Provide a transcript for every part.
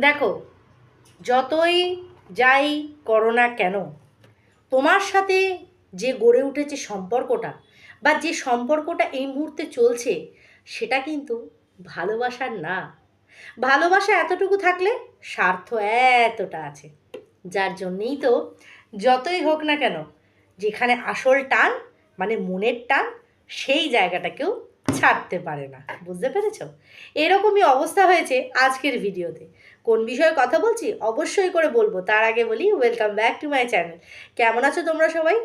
দেখো, যতই যাই করো না কেন, তোমার সাথে যে গড়ে উঠেছে সম্পর্কটা বা যে সম্পর্কটা এই মুহূর্তে চলছে, সেটা কিন্তু ভালোবাসার না। ভালোবাসা এতটুকু থাকলে স্বার্থ এতটা আছে। যার জন্যেই তো যতই হোক না কেন, যেখানে আসল টান মানে মনের টান, সেই জায়গাটাকেও ছাড়তে পারে না। বুঝতে পেরেছ? এরকমই অবস্থা হয়েছে আজকের ভিডিওতে। কোন বিষয়ে কথা বলছি? অবশ্যই করে বলব। তার আগে বলি welcome back to my channel কেমন আছো তোমরা সবাই?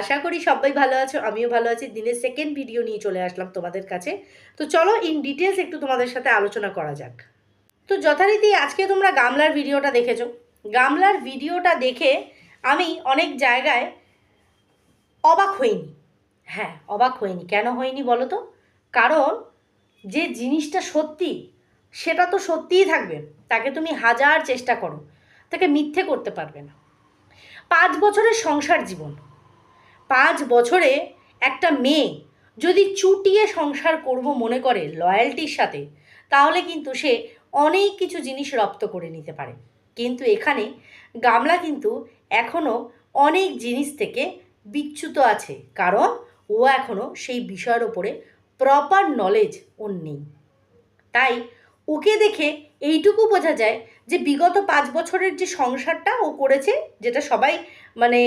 আশা করি সবাই ভালো আছো, আমিও ভালো আছি। দিনের সেকেন্ড ভিডিও নিয়ে চলে আসলাম তোমাদের কাছে। তো চলো ইন ডিটেলস একটু তোমাদের সাথে আলোচনা করা যাক। তো যথারীতি আজকে তোমরা গামলার ভিডিওটা দেখেছ। গামলার ভিডিওটা দেখে আমি অনেক জায়গায় অবাক হইনি। হ্যাঁ অবাক হইনি। কেন হয়নি বলো তো? কারণ যে জিনিসটা সত্যি সেটা তো সত্যিই থাকবে। তাকে তুমি হাজার চেষ্টা করো। তাকে মিথ্যে করতে পারবে না। পাঁচ বছরের সংসার জীবন। পাঁচ বছরে একটা মেয়ে যদি চুটিয়ে সংসার করব মনে করে লয়্যালটির সাথে, তাহলে কিন্তু সে অনেক কিছু জিনিস রপ্ত করে নিতে পারে। কিন্তু এখানে গামলা কিন্তু এখনও অনেক জিনিস থেকে বিচ্যুত আছে। কারণ ও এখনও সেই বিষয়ের ওপরে প্রপার নলেজ ওর নেই। তাই ওকে দেখে এইটুকু বোঝা যায় যে বিগত পাঁচ বছরের যে সংসারটা ও করেছে, যেটা সবাই মানে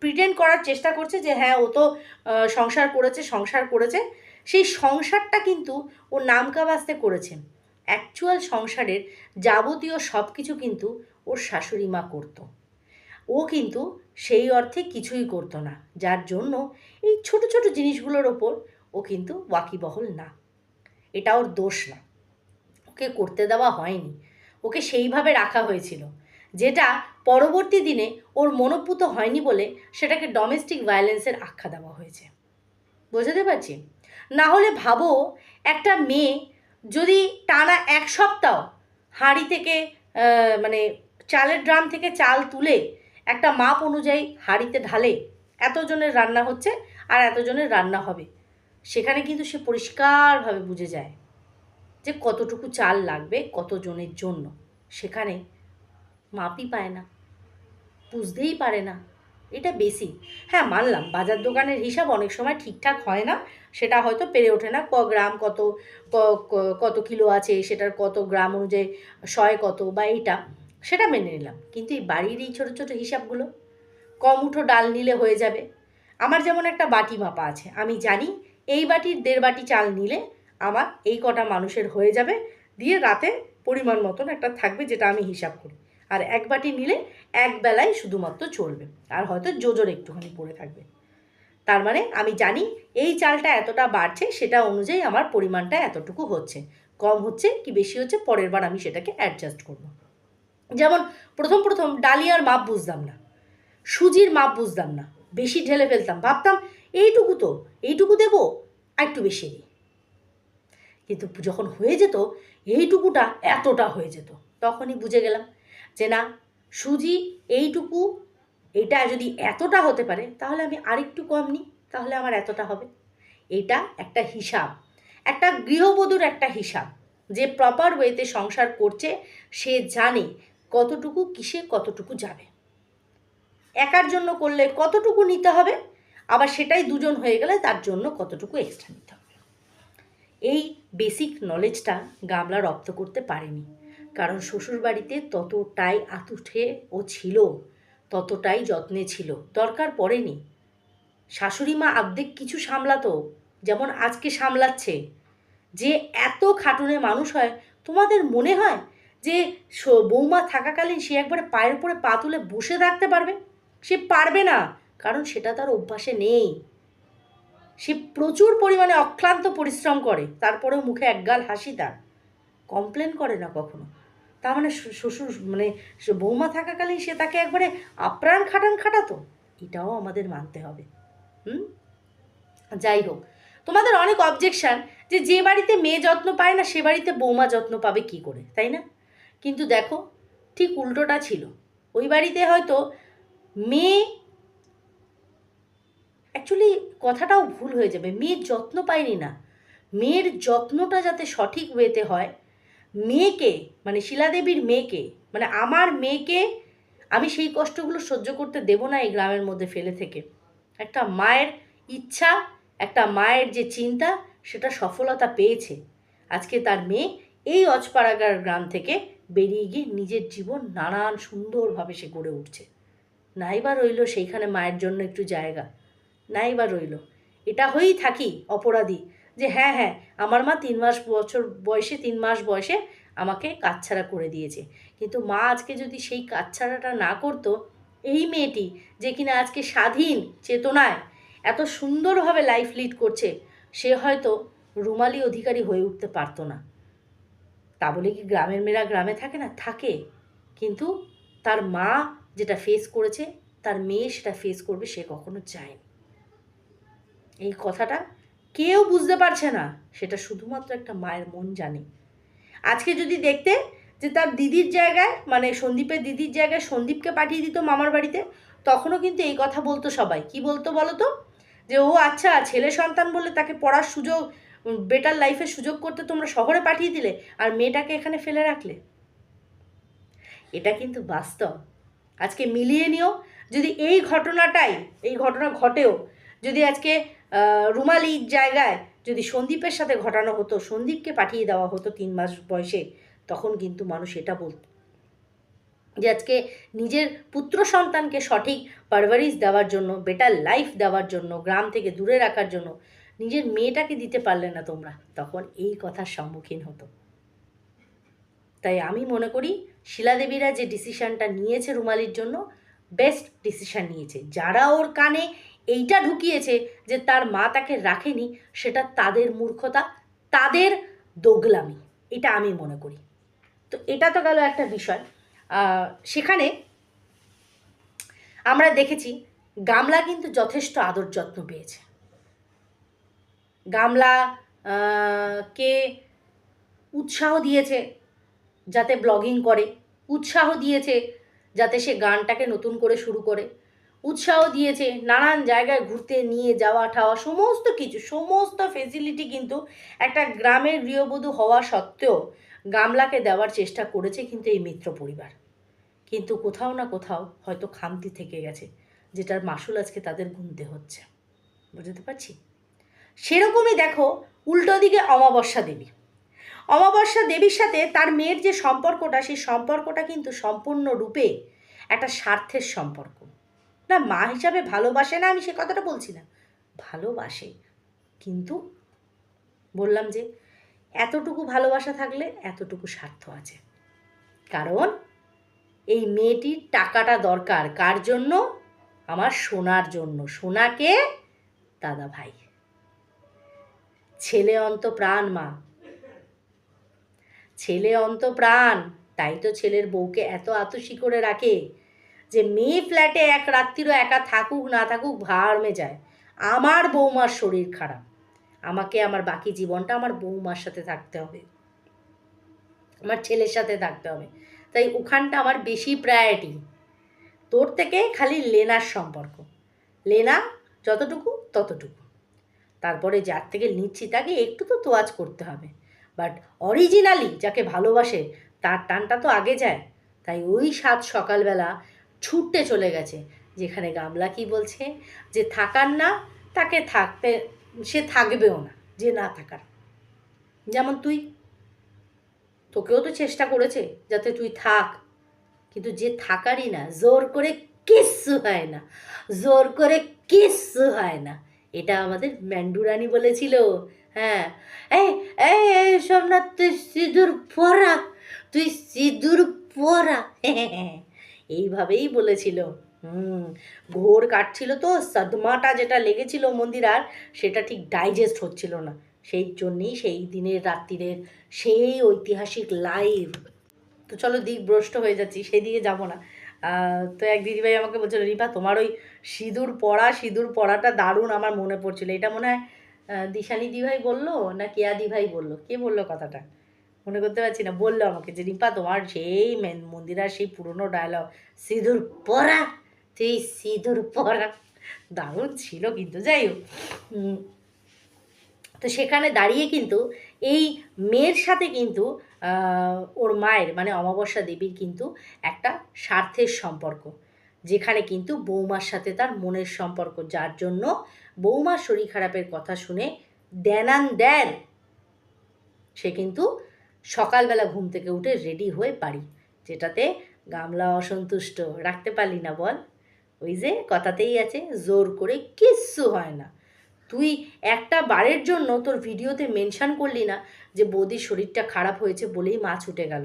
প্রিটেন্ড করার চেষ্টা করছে যে হ্যাঁ ও তো সংসার করেছে সংসার করেছে। সেই সংসারটা কিন্তু ও নামকা বাস্তে করেছে। অ্যাকচুয়াল সংসারের যাবতীয় সব কিছু কিন্তু ওর শাশুড়ি মা করতো। ও কিন্তু সেই অর্থে কিছুই করতো না। যার জন্য এই ছোট ছোট জিনিসগুলোর ওপর ও কিন্তু ওয়াকিবহল না। এটা ওর দোষ না। ওকে করতে দেওয়া হয়নি। ওকে সেইভাবে রাখা হয়েছিল, যেটা পরবর্তী দিনে ওর মনোপুত হয়নি বলে সেটাকে ডোমেস্টিক ভায়োলেন্সের আখ্যা দেওয়া হয়েছে। বোঝাতে পারছি? না হলে ভাবো, একটা মেয়ে যদি টানা এক সপ্তাহ হাঁড়ি থেকে মানে চালের ড্রাম থেকে চাল তুলে একটা মাপ অনুযায়ী হাঁড়িতে ঢালে এতজনের রান্না হচ্ছে আর এতজনের রান্না হবে, সেখানে কিন্তু সে পরিষ্কারভাবে বুঝে যায়। যে কতটুকু চাল লাগবে কতজনের জন্য। সেখানে মাপই পায় না, বুঝতেই পারে না। এটা বেশি। হ্যাঁ মানলাম, বাজার দোকানের হিসাব অনেক সময় ঠিকঠাক হয় না। সেটা হয়তো পেরে ওঠে না, ক গ্রাম কত কত কিলো আছে, সেটার কত গ্রাম অনুযায়ী শয় কত বা এইটা, সেটা মেনে নিলাম। কিন্তু এই বাড়ির এই ছোটো ছোটো হিসাবগুলো কম উঠো ডাল নিলে হয়ে যাবে। আমার যেমন একটা বাটি মাপা আছে, আমি জানি এই বাটির দেড় বাটি চাল নিলে আমার এই কটা মানুষের হয়ে যাবে, দিয়ে রাতে পরিমাণ মতন একটা থাকবে যেটা আমি হিসাব করি। আর এক বাটি নিলে এক বেলায় শুধুমাত্র চলবে, আর হয়তো জোজোর একটুখানি পড়ে থাকবে। তার মানে আমি জানি এই চালটা এতটা বাড়ছে, সেটা অনুযায়ী আমার পরিমাণটা এতটুকু হচ্ছে। কম হচ্ছে কি বেশি হচ্ছে, পরের বার আমি সেটাকে অ্যাডজাস্ট করব। যেমন প্রথম প্রথম ডালিয়ার মাপ বুঝতাম না, সুজির মাপ বুঝতাম না, বেশি ঢেলে ফেলতাম, ভাবতাম এইটুকু তো, এইটুকু দেবো একটু বেশি দিই। কিন্তু যখন হয়ে যেত, এইটুকুটা এতটা হয়ে যেত। তখনই বুঝে গেলাম যে না, সুজি এইটুকু, এটা যদি এতটা হতে পারে, তাহলে আমি আরেকটু কম নিই, তাহলে আমার এতটা হবে। এটা একটা হিসাব। একটা গৃহবধূর একটা হিসাব। যে প্রপার ওয়েতে সংসার করছে, সে জানে কতটুকু কিসে কতটুকু যাবে। একার জন্য করলে কতটুকু নিতে হবে, আবার সেটাই দুজন হয়ে গেলে তার জন্য কতটুকু এক্সট্রা নিতে এই বেসিক নলেজটা গামলা রপ্ত করতে পারেনি। কারণ শ্বশুরবাড়িতে ততটাই আতুঠে ও ছিল, ততটাই যত্নে ছিল। দরকার পড়েনি। শাশুড়ি মা আর্ধেক কিছু সামলাতো, যেমন আজকে সামলাচ্ছে। যে এত খাটুনে মানুষ হয়, তোমাদের মনে হয় যে বৌমা থাকাকালীন সে একবারে পায়ের উপরে পা তুলে বসে থাকতে পারবে? সে পারবে না, কারণ সেটা তার অভ্যাসে নেই। সে প্রচুর পরিমাণে অক্লান্ত পরিশ্রম করে, তারপরেও মুখে একগাল হাসি তার। কমপ্লেন করে না কখনো। তার মানে শ্বশুর মানে বৌমা থাকাকালীন সে তাকে একবারে আপ্রাণ খাটান খাটাতো? এটাও আমাদের মানতে হবে। হুম? যাই হোক, তোমাদের অনেক অবজেকশান যে যে বাড়িতে মেয়ে যত্ন পায় না, সে বাড়িতে বৌমা যত্ন পাবে কি করে, তাই না? কিন্তু দেখো, ঠিক উল্টোটা ছিল। ওই বাড়িতে হয়তো মেয়ে অ্যাকচুয়ালি কথাটাও ভুল হয়ে যাবে। মেয়ের যত্ন পায়নি না। মেয়ের যত্নটা যাতে সঠিক ওয়েতে হয়, মেয়েকে মানে শিলাদেবীর মেয়েকে মানে আমার মেয়েকে আমি সেই কষ্টগুলো সহ্য করতে দেবো না এই গ্রামের মধ্যে ফেলে থেকে। একটা মায়ের ইচ্ছা, একটা মায়ের যে চিন্তা, সেটা সফলতা পেয়েছে। আজকে তার মেয়ে এই অজপাড়াগার গ্রাম থেকে বেরিয়ে গিয়ে নিজের জীবন নানান সুন্দরভাবে সে গড়ে উঠছে। নাইবা রইল সেইখানে মায়ের জন্য একটু জায়গা। নাইবা রইল। এটা হয়েই থাকি অপরাধী যে হ্যাঁ হ্যাঁ আমার মা তিন মাস বছর বয়সে, তিন মাস বয়সে আমাকে কাচ্ছাড়া করে দিয়েছে। কিন্তু মা আজকে যদি সেই কাচ্ছাড়াটা না করতো, এই মেয়েটি যে কিনা আজকে স্বাধীন, চেতনায়, এত সুন্দরভাবে লাইফ লিড করছে, সে হয়তো রুমালি অধিকারী হয়ে উঠতে পারতো না। তা বলে কি গ্রামের মেয়েরা গ্রামে থাকে না? থাকে। কিন্তু তার মা যেটা ফেস করেছে, তার মেয়ে সেটা ফেস করবে সে কখনো চায়নি এই কথাটা কেউ বুঝতে পারছে না। সেটা শুধুমাত্র একটা মায়ের মন জানে। আজকে যদি দেখতে যে তার দিদির জায়গায় মানে সন্দীপের দিদির জায়গায় সন্দীপকে পাঠিয়ে দিত মামার বাড়িতে, তখনও কিন্তু এই কথা বলতো সবাই। কি বলতো বলো তো? যে ও আচ্ছা ছেলে সন্তান বলে তাকে পড়ার সুযোগ বেটার লাইফের সুযোগ করতে তোমরা শহরে পাঠিয়ে দিলে, আর মেয়েটাকে এখানে ফেলে রাখলে? এটা কিন্তু বাস্তব। আজকে মিলিয়ে নিও, যদি এই ঘটনাটাই, এই ঘটনা ঘটেও, যদি আজকে রুমালির জায়গায় যদি সন্দীপের সাথে ঘটানো হতো, সন্দীপকে পাঠিয়ে দেওয়া হতো তিন মাস বয়সে, তখন কিন্তু মানুষ এটা বলতো। যে আজকে নিজের পুত্র সন্তানকে সঠিক পারভারিশ দেওয়ার জন্য বেটার লাইফ দেওয়ার জন্য, গ্রাম থেকে দূরে রাখার জন্য নিজের মেয়েটাকে দিতে পারলে না তোমরা, তখন এই কথার সম্মুখীন হতো। তাই আমি মনে করি শিলাদেবীরা যে ডিসিশনটা নিয়েছে রুমালির জন্য বেস্ট ডিসিশন নিয়েছে। যারা ওর কানে এইটা ঢুকিয়েছে যে তার মা তাকে রাখেনি, সেটা তাদের মূর্খতা, তাদের দোগলামি, এটা আমি মনে করি। তো এটা তো গেল একটা বিষয়। সেখানে আমরা দেখেছি গামলা কিন্তু যথেষ্ট আদর যত্ন পেয়েছে। গামলা কে উৎসাহ দিয়েছে যাতে ব্লগিং করে, উৎসাহ দিয়েছে যাতে সে গানটাকে নতুন করে শুরু করে। উৎসাহ দিয়েছে, নানান জায়গায় ঘুরতে নিয়ে যাওয়া ঠাওয়া, সমস্ত কিছু, সমস্ত ফেসিলিটি কিন্তু একটা গ্রামের গৃহবধূ হওয়া সত্ত্বেও গামলাকে দেওয়ার চেষ্টা করেছে কিন্তু এই মিত্র পরিবার। কিন্তু কোথাও না কোথাও হয়তো খামতি থেকে গেছে, যেটার মাসুল আজকে তাদের গুনতে হচ্ছে। বুঝতে পারছি? সেরকমই দেখো উল্টো দিকে অমাবস্যা দেবী। অমাবস্যা দেবীর সাথে তার মেয়ের যে সম্পর্কটা, সেই সম্পর্কটা কিন্তু সম্পূর্ণরূপে একটা স্বার্থের সম্পর্ক। না, মা হিসাবে ভালোবাসে না, আমি সে কথাটা বলছি না। ভালোবাসে। কিন্তু বললাম যে, এতটুকু ভালোবাসা থাকলে এতটুকু স্বার্থ আছে। কারণ এই মেয়েটির টাকাটা দরকার। কার জন্য? আমার সোনার জন্য। সোনাকে দাদা ভাই। ছেলে অন্ত প্রাণ, মা। ছেলে অন্ত প্রাণ। তাই তো ছেলের বউকে এত আতসি করে রাখে। যে মেয়ে ফ্ল্যাটে এক রাত্রিরও একা থাকুক, না থাকুক, ভাড়মে যায়। আমার বৌমার শরীর খারাপ। আমাকে, আমার বাকি জীবনটা আমার বৌমার সাথে থাকতে হবে। আমার ছেলের সাথে থাকতে হবে। তাই ওখানটা আমার বেশি প্রায়োরিটি তোর থেকে খালি লেনার সম্পর্ক। লেনা যতটুকু, ততটুকু। তারপরে যার থেকে নিচ্ছি তাকে একটু তো তোয়াজ করতে হবে। বাট অরিজিনালি যাকে ভালোবাসে, তার টানটা তো আগে যায়। তাই ওই সাত সকালবেলা ছুটতে চলে গেছে। যেখানে গামলা কি বলছে? যে থাকার না, তাকে থাকতে, সে থাকবেও না, যে না থাকার। যেমন তুই। তোকেও তো চেষ্টা করেছে, যাতে তুই থাক। কিন্তু যে থাকারই না, জোর করে কিচ্ছু হয় না। জোর করে কিচ্ছু হয় না। এটা আমাদের ম্যান্ডুরানি বলেছিল। হ্যাঁ। এই এই, সোমনাথ, তুই সিঁদুর পরা, তুই সিঁদুর পরা। এইভাবেই বলেছিল। হুম, ঘোর কাটছিল তো, সদমাটা যেটা লেগেছিল মন্দিরার সেটা ঠিক ডাইজেস্ট হচ্ছিল না। সেই জন্যেই সেই দিনের রাত্রিরের সেই ঐতিহাসিক লাইভ তো চলো দিক ভ্রষ্ট হয়ে যাচ্ছি, সেদিকে যাব না। তো এক দিদিভাই আমাকে বলছিল, রিপা, তোমার ওই সিঁদুর পড়া, সিঁদুর পড়াটা দারুণ আমার মনে পড়ছিল। এটা মনে হয় দিশানি দিভাই বলল না কেয়া দিভাই বলল? কে বলল কথাটা? মনে করতে পারছি না, বলল আমাকে যে রিপা তোমার সেই মেন মন্দিরার সেই পুরনো ডায়লগ সিঁদুর পরা তুই সিঁদুর পরা। দারুণ ছিল কিন্তু, যাই হোক। তো সেখানে দাঁড়িয়ে কিন্তু এই মেয়ের সাথে কিন্তু ওর মায়ের মানে অমাবস্যা দেবীর কিন্তু একটা স্বার্থের সম্পর্ক, যেখানে কিন্তু বৌমার সাথে তার মনের সম্পর্ক, যার জন্য বৌমার শরীর খারাপের কথা শুনে দেনান দেন সে কিন্তু সকালবেলা ঘুম থেকে উঠে রেডি হয়ে বাড়ি, যেটাতে গামলা অসন্তুষ্ট, রাখতে পারলি না বল। ওই যে কথাতেই আছে, জোর করে কিচ্ছু হয় না। তুই একটা বারের জন্য তোর ভিডিওতে মেনশান করলি না যে বৌদির শরীরটা খারাপ হয়েছে বলেই মা ছুটে গেল।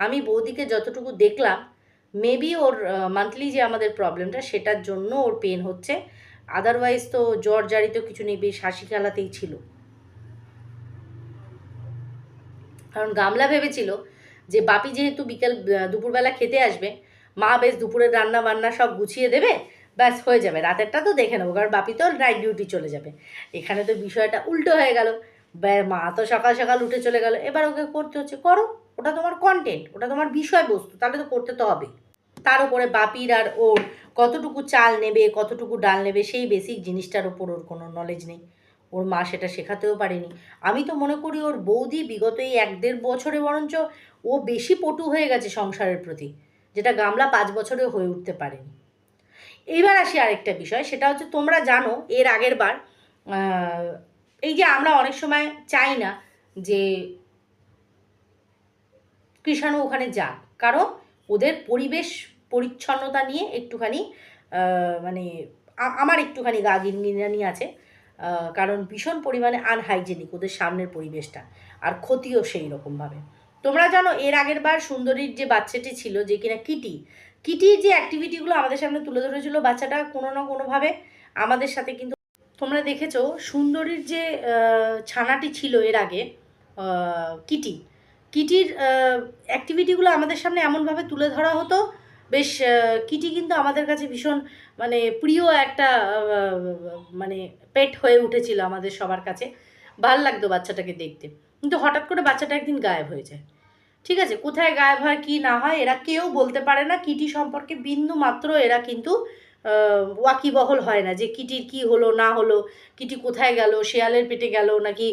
আমি বৌদিকে যতটুকু দেখলাম মেবি ওর মান্থলি যে আমাদের প্রবলেমটা সেটার জন্য ওর পেন হচ্ছে। আদারওয়াইজ তো জ্বর জারিত কিছু নেই, বেশ হাসি খেলাতেই ছিল। কারণ গামলা ভেবেছিল যে বাপি যেহেতু বিকেল দুপুরবেলা খেতে আসবে, মা বেশ দুপুরের রান্না বান্না সব গুছিয়ে দেবে, ব্যাস হয়ে যাবে। রাতেরটা তো দেখে নেব, কারণ বাপি তো নাইট ডিউটি চলে যাবে। এখানে তো বিষয়টা উল্টো হয়ে গেল। মা তো সকাল সকাল উঠে চলে গেল। এবার ওকে করতে হচ্ছে, করো, ওটা তোমার কন্টেন্ট ওটা তোমার বিষয়বস্তু, তাহলে তো করতে তো হবে তার উপরে বাপির আর ওর কতটুকু চাল নেবে, কতটুকু ডাল নেবে, সেই বেসিক জিনিসটার ওপর ওর কোনো নলেজ নেই। ওর মা সেটা শেখাতেও পারেনি। আমি তো মনে করি ওর বৌদি বিগত এই এক দেড় বছরে বরঞ্চ ও বেশি পটু হয়ে গেছে সংসারের প্রতি, যেটা গামলা পাঁচ বছরে হয়ে উঠতে পারেনি। এইবার আসি আরেকটা বিষয়, সেটা হচ্ছে তোমরা জানো এর আগের বার এই যে আমরা অনেক সময় চাই না যে কৃষাণু ওখানে যাক, কারণ ওদের পরিবেশ পরিচ্ছন্নতা নিয়ে একটুখানি মানে আমার একটুখানি গা গিনগিনানি আছে। কারণ ভীষণ পরিমাণে আনহাইজেনিক ওদের সামনের পরিবেশটা, আর ক্ষতিও সেই রকমভাবে। তোমরা জানো, এর আগের বার সুন্দরীর যে বাচ্চাটি ছিল, যে কিনা কিটি, কিটির যে অ্যাক্টিভিটিগুলো আমাদের সামনে তুলে ধরেছিল বাচ্চাটা কোনো না কোনোভাবে, আমাদের সাথে কিন্তু তোমরা দেখেছ, সুন্দরীর যে ছানাটি ছিল এর আগে কিটি, কিটির অ্যাক্টিভিটিগুলো আমাদের সামনে এমনভাবে তুলে ধরা হতো বেশ কিটি কিন্তু আমাদের কাছে ভীষণ মানে প্রিয় একটা মানে পেট হয়ে উঠেছিল আমাদের সবার কাছে। ভালো লাগতো বাচ্চাটাকে দেখতে। কিন্তু হঠাৎ করে বাচ্চাটা একদিন গায়েব হয়ে যায়। ঠিক আছে, কোথায় গায়েব হয়, কি না হয়, এরা কেউ বলতে পারে না। কিটি সম্পর্কে বিন্দু মাত্র এরা কিন্তু ওয়াকিবহল হয় না যে কিটির কি হলো, না হলো, কিটি কোথায় গেল, শেয়ালের পেটে গেল, নাকি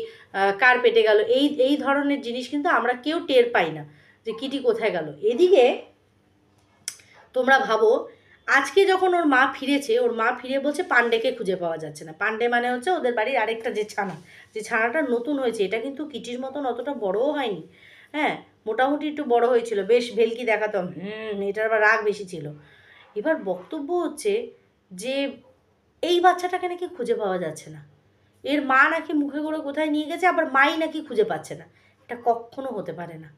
কার পেটে গেল, এই এই ধরনের জিনিস কিন্তু আমরা কেউ টের পাই না যে কিটি কোথায় গেল। এদিকে তোমরা ভাবো, আজকে যখন ওর মা ফিরেছে, ওর মা ফিরে বলছে পান্ডেকে খুঁজে পাওয়া যাচ্ছে না। পান্ডে মানে হচ্ছে ওদের বাড়ির আরেকটা যে ছানা, যে ছানাটা নতুন হয়েছে, এটা কিন্তু কিটির মতন অতটা বড়ও হয়নি। হ্যাঁ মোটামুটি একটু বড় হয়েছিল, বেশ ভেলকি দেখাতাম হুম, এটার আবার রাগ বেশি ছিল। এবার বক্তব্য হচ্ছে যে এই বাচ্চাটাকে নাকি খুঁজে পাওয়া যাচ্ছে না। এর মা নাকি মুখে করে কোথায় নিয়ে গেছে, আবার মাই নাকি খুঁজে পাচ্ছে না। এটা কখনো হতে পারে না।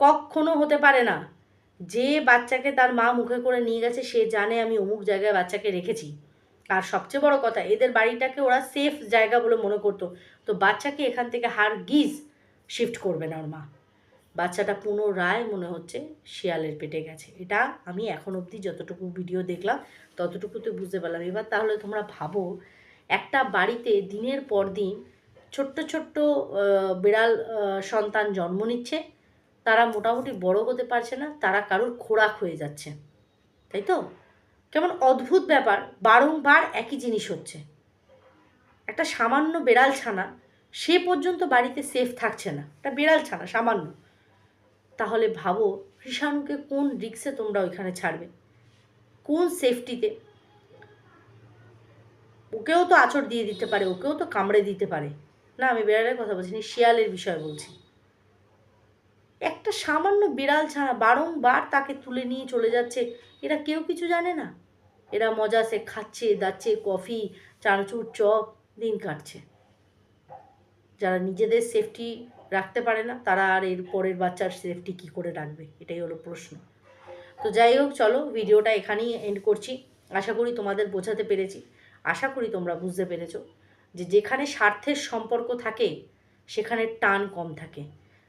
কখনো হতে পারে না। যে বাচ্চাকে তার মা মুখে করে নিয়ে গেছে, সে জানে আমি অমুক জায়গায় বাচ্চাকে রেখেছি। আর সবচেয়ে বড় কথা, এদের বাড়িটাকে ওরা সেফ জায়গা বলে মনে করতো। তো বাচ্চাকে এখান থেকে হার গিজ শিফট করবে না ওর মা। বাচ্চাটা পুনরায় মনে হচ্ছে শিয়ালের পেটে গেছে। এটা আমি এখন অবধি যতটুকু ভিডিও দেখলাম ততটুকুতে বুঝতে পারলাম। এবার তাহলে তোমরা ভাবো, একটা বাড়িতে দিনের পর দিন ছোট্ট ছোট্ট বিড়াল সন্তান জন্ম নিচ্ছে তারা মোটামুটি বড় হতে পারছে না, তারা কারোর খোরাক হয়ে যাচ্ছে। তাই তো? কেমন অদ্ভুত ব্যাপার, বারংবার একই জিনিস হচ্ছে। একটা সামান্য বেড়াল ছানা, সে পর্যন্ত বাড়িতে সেফ থাকছে না। একটা বেড়াল ছানা, সামান্য। তাহলে ভাবো কৃষাণুকে কোন রিক্সে তোমরা ওইখানে ছাড়বে? কোন সেফটিতে ওকেও তো আচর দিয়ে দিতে পারে, ওকেও তো কামড়ে দিতে পারে। না, আমি বেড়ালের কথা বলছি শিয়ালের বিষয় বলছি। একটা সামান্য বিড়াল ছাড়া বারংবার তাকে তুলে নিয়ে চলে যাচ্ছে। এরা কেউ কিছু জানে না। এরা মজা সে খাচ্ছে, দাচ্ছে, কফি, চানাচুর, চপ, দিন কাটছে। যারা নিজেদের সেফটি রাখতে পারে না, তারা আর এর পরের বাচ্চার সেফটি কি করে রাখবে? এটাই হলো প্রশ্ন। তো যাই হোক, চলো ভিডিওটা এখানেই এন্ড করছি। আশা করি তোমাদের বোঝাতে পেরেছি। আশা করি তোমরা বুঝতে পেরেছ যে যেখানে স্বার্থের সম্পর্ক থাকে, সেখানে টান কম থাকে।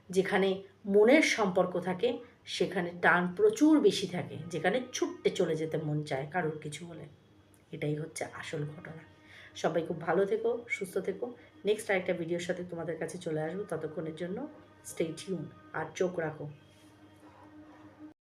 যেখানে মনের সম্পর্ক থাকে, সেখানে টান প্রচুর বেশি থাকে, যেখানে ছুটতে চলে যেতে মন চায় কারোর কিছু হলে এটাই হচ্ছে আসল ঘটনা। সবাই খুব ভালো থেকো, সুস্থ থেকো। নেক্সট আরেকটা ভিডিওর সাথে তোমাদের কাছে চলে আসব। ততক্ষণের জন্য স্টে টিউন আর চোখ রাখো।